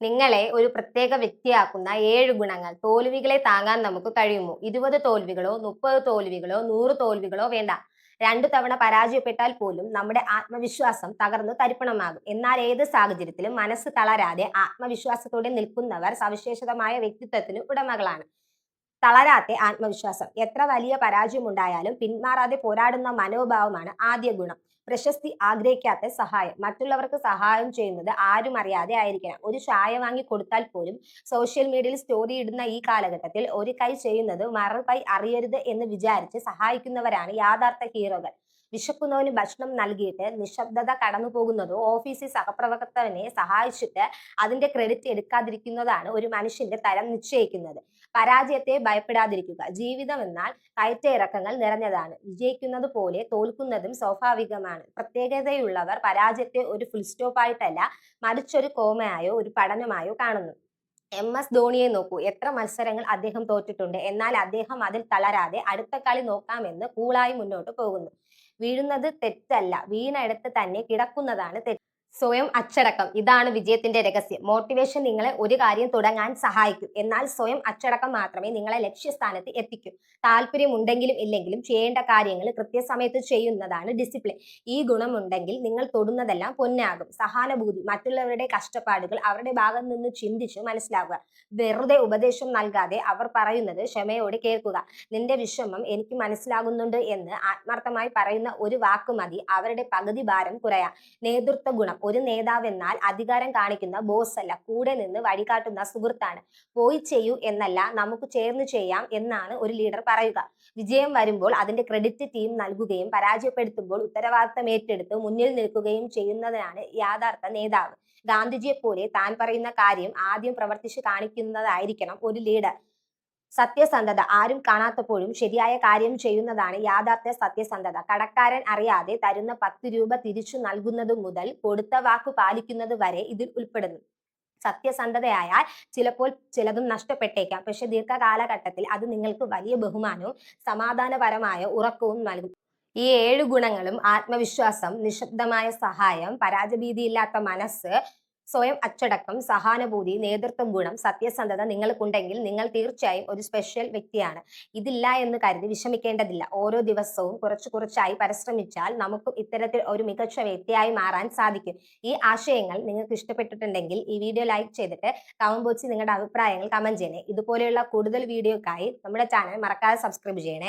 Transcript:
നിങ്ങളെ ഒരു പ്രത്യേക വ്യക്തിയാക്കുന്ന ഏഴ് ഗുണങ്ങൾ. തോൽവികളെ താങ്ങാൻ നമുക്ക് കഴിയുമോ? ഇരുപത് തോൽവികളോ മുപ്പത് തോൽവികളോ നൂറ് തോൽവികളോ വേണ്ട. രണ്ടു തവണ പരാജയപ്പെട്ടാൽ പോലും നമ്മുടെ ആത്മവിശ്വാസം തകർന്നു തരിപ്പണമാകും. എന്നാൽ ഏത് സാഹചര്യത്തിലും മനസ്സ് തളരാതെ ആത്മവിശ്വാസത്തോടെ നിൽക്കുന്നവർ സവിശേഷതമായ വ്യക്തിത്വത്തിന് ഉടമകളാണ്. തളരാത്തെ ആത്മവിശ്വാസം. എത്ര വലിയ പരാജയമുണ്ടായാലും പിന്മാറാതെ പോരാടുന്ന മനോഭാവമാണ് ആദ്യ ഗുണം. പ്രശസ്തി ആഗ്രഹിക്കാത്ത സഹായം. മറ്റുള്ളവർക്ക് സഹായം ചെയ്യുന്നത് ആരും അറിയാതെ ആയിരിക്കണം. ഒരു ചായ വാങ്ങി കൊടുത്താൽ പോലും സോഷ്യൽ മീഡിയയിൽ സ്റ്റോറി ഇടുന്ന ഈ കാലഘട്ടത്തിൽ ഒരു കൈ ചെയ്യുന്നത് മറു കൈ അറിയരുത് എന്ന് വിചാരിച്ച് സഹായിക്കുന്നവരാണ് യാഥാർത്ഥ ഹീറോകൾ വിശക്കുന്നവന് ഭക്ഷണം നൽകിയിട്ട് നിശബ്ദത കടന്നു പോകുന്നതോ ഓഫീസിൽ സഹപ്രവർത്തകനെ സഹായിച്ചിട്ട് അതിന്റെ ക്രെഡിറ്റ് എടുക്കാതിരിക്കുന്നതാണ് ഒരു മനുഷ്യന്റെ തരം നിശ്ചയിക്കുന്നത്. പരാജയത്തെ ഭയപ്പെടാതിരിക്കുക. ജീവിതം എന്നാൽ കയറ്റയിറക്കങ്ങൾ നിറഞ്ഞതാണ്. വിജയിക്കുന്നത് പോലെ തോൽക്കുന്നതും സ്വാഭാവികമാണ്. പ്രത്യേകതയുള്ളവർ പരാജയത്തെ ഒരു ഫുൾ സ്റ്റോപ്പായിട്ടല്ല മറിച്ചൊരു കോമയായോ ഒരു പഠനമായോ കാണുന്നു. എം എസ് ധോണിയെ നോക്കൂ. എത്ര മത്സരങ്ങൾ അദ്ദേഹം തോറ്റിട്ടുണ്ട്. എന്നാൽ അദ്ദേഹം അതിൽ തളരാതെ അടുത്ത കളി നോക്കാമെന്ന് കൂളായി മുന്നോട്ട് പോകുന്നു. വീഴുന്നത് തെറ്റല്ല. വീണടുത്ത് തന്നെ കിടക്കുന്നതാണ് തെറ്റ്. സ്വയം അച്ചടക്കം. ഇതാണ് വിജയത്തിന്റെ രഹസ്യം. മോട്ടിവേഷൻ നിങ്ങളെ ഒരു കാര്യം തുടങ്ങാൻ സഹായിക്കും. എന്നാൽ സ്വയം അച്ചടക്കം മാത്രമേ നിങ്ങളെ ലക്ഷ്യസ്ഥാനത്ത് എത്തിക്കൂ. താല്പര്യമുണ്ടെങ്കിലും ഇല്ലെങ്കിലും ചെയ്യേണ്ട കാര്യങ്ങൾ കൃത്യസമയത്ത് ചെയ്യുന്നതാണ് ഡിസിപ്ലിൻ ഈ ഗുണമുണ്ടെങ്കിൽ നിങ്ങൾ തൊടുന്നതെല്ലാം പൊന്നാകും. സഹാനുഭൂതി മറ്റുള്ളവരുടെ കഷ്ടപ്പാടുകൾ അവരുടെ ഭാഗത്ത് നിന്ന് ചിന്തിച്ച് മനസ്സിലാക്കുക. വെറുതെ ഉപദേശം നൽകാതെ അവർ പറയുന്നത് ക്ഷമയോടെ കേൾക്കുക. നിന്റെ വിഷമം എനിക്ക് മനസ്സിലാകുന്നുണ്ട് എന്ന് ആത്മാർത്ഥമായി പറയുന്ന ഒരു വാക്ക് മതി. അവരുടെ പകുതി ഭാരം കുറയാം. നേതൃത്വ ഗുണം ഒരു നേതാവെന്നാൽ അധികാരം കാണിക്കുന്ന ബോസ് അല്ല കൂടെ നിന്ന് വഴികാട്ടുന്ന സുഹൃത്താണ്. പോയി ചെയ്യൂ എന്നല്ല നമുക്ക് ചേർന്ന് ചെയ്യാം എന്നാണ് ഒരു ലീഡർ പറയുക. വിജയം വരുമ്പോൾ അതിന്റെ ക്രെഡിറ്റ് ടീം നൽകുകയും പരാജയപ്പെടുത്തുമ്പോൾ ഉത്തരവാദിത്തം ഏറ്റെടുത്ത് മുന്നിൽ നിൽക്കുകയും ചെയ്യുന്നതിനാണ് യാഥാർത്ഥ നേതാവ്. ഗാന്ധിജിയെ പോലെ താൻ പറയുന്ന കാര്യം ആദ്യം പ്രവർത്തിച്ച് കാണിക്കുന്നതായിരിക്കണം ഒരു ലീഡർ സത്യസന്ധത ആരും കാണാത്തപ്പോഴും ശരിയായ കാര്യം ചെയ്യുന്നതാണ് യാഥാർത്ഥ്യ സത്യസന്ധത. കടക്കാരൻ അറിയാതെ തരുന്ന പത്ത് രൂപ തിരിച്ചു നൽകുന്നത് മുതൽ കൊടുത്ത വാക്ക് പാലിക്കുന്നത് വരെ ഇതിൽ ഉൾപ്പെടുന്നു. സത്യസന്ധതയായാൽ ചിലപ്പോൾ ചിലതും നഷ്ടപ്പെട്ടേക്കാം. പക്ഷെ ദീർഘകാലഘട്ടത്തിൽ അത് നിങ്ങൾക്ക് വലിയ ബഹുമാനവും സമാധാനപരമായ ഉറക്കവും നൽകും. ഈ ഏഴ് ഗുണങ്ങളും ആത്മവിശ്വാസം നിശബ്ദമായ സഹായം പരാജഭീതിയില്ലാത്ത മനസ്സ് സ്വയം അച്ചടക്കം സഹാനുഭൂതി നേതൃത്വ ഗുണം സത്യസന്ധത നിങ്ങൾക്കുണ്ടെങ്കിൽ നിങ്ങൾ തീർച്ചയായും ഒരു സ്പെഷ്യൽ വ്യക്തിയാണ്. ഇതില്ല എന്ന് കരുതി വിഷമിക്കേണ്ടതില്ല. ഓരോ ദിവസവും കുറച്ചു കുറച്ചായി പരിശ്രമിച്ചാൽ നമുക്കും ഇത്തരത്തിൽ ഒരു മികച്ച വ്യക്തിയായി മാറാൻ സാധിക്കും. ഈ ആശയങ്ങൾ നിങ്ങൾക്ക് ഇഷ്ടപ്പെട്ടിട്ടുണ്ടെങ്കിൽ ഈ വീഡിയോ ലൈക്ക് ചെയ്തിട്ട് കമന്റ് ബോക്സിൽ നിങ്ങളുടെ അഭിപ്രായങ്ങൾ കമന്റ് ചെയ്യണേ. ഇതുപോലെയുള്ള കൂടുതൽ വീഡിയോക്കായി നമ്മുടെ ചാനൽ മറക്കാതെ സബ്സ്ക്രൈബ് ചെയ്യണേ.